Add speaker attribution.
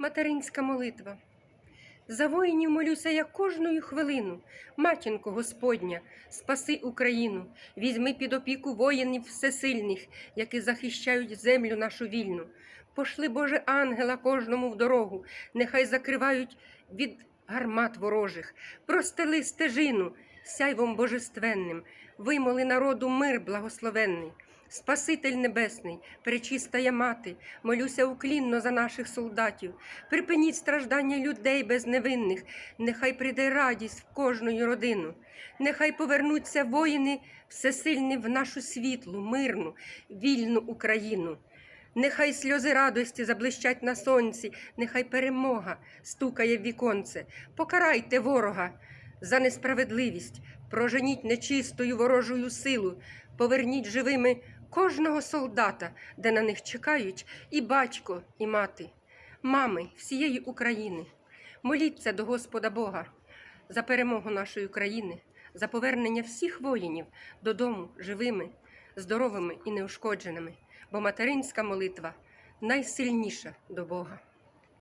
Speaker 1: Материнська молитва. За воїнів молюся я кожну хвилину. Матінко Господня, спаси Україну, візьми під опіку воїнів всесильних, які захищають землю нашу вільну. Пошли, Боже, ангела кожному в дорогу, нехай закривають від гармат ворожих, простели стежину сяйвом божественним, вимоли народу мир благословенний. Спаситель Небесний, пречистая мати, молюся уклінно за наших солдатів. Припиніть страждання людей безневинних, нехай прийде радість в кожну родину. Нехай повернуться воїни всесильні в нашу світлу, мирну, вільну Україну. Нехай сльози радості заблищать на сонці, нехай перемога стукає в віконце. Покарайте ворога за несправедливість, проженіть нечистою ворожою силу, поверніть живими кожного солдата, де на них чекають і батько, і мати, мами всієї України. Моліться до Господа Бога за перемогу нашої країни, за повернення всіх воїнів додому живими, здоровими і неушкодженими, бо материнська молитва найсильніша до Бога.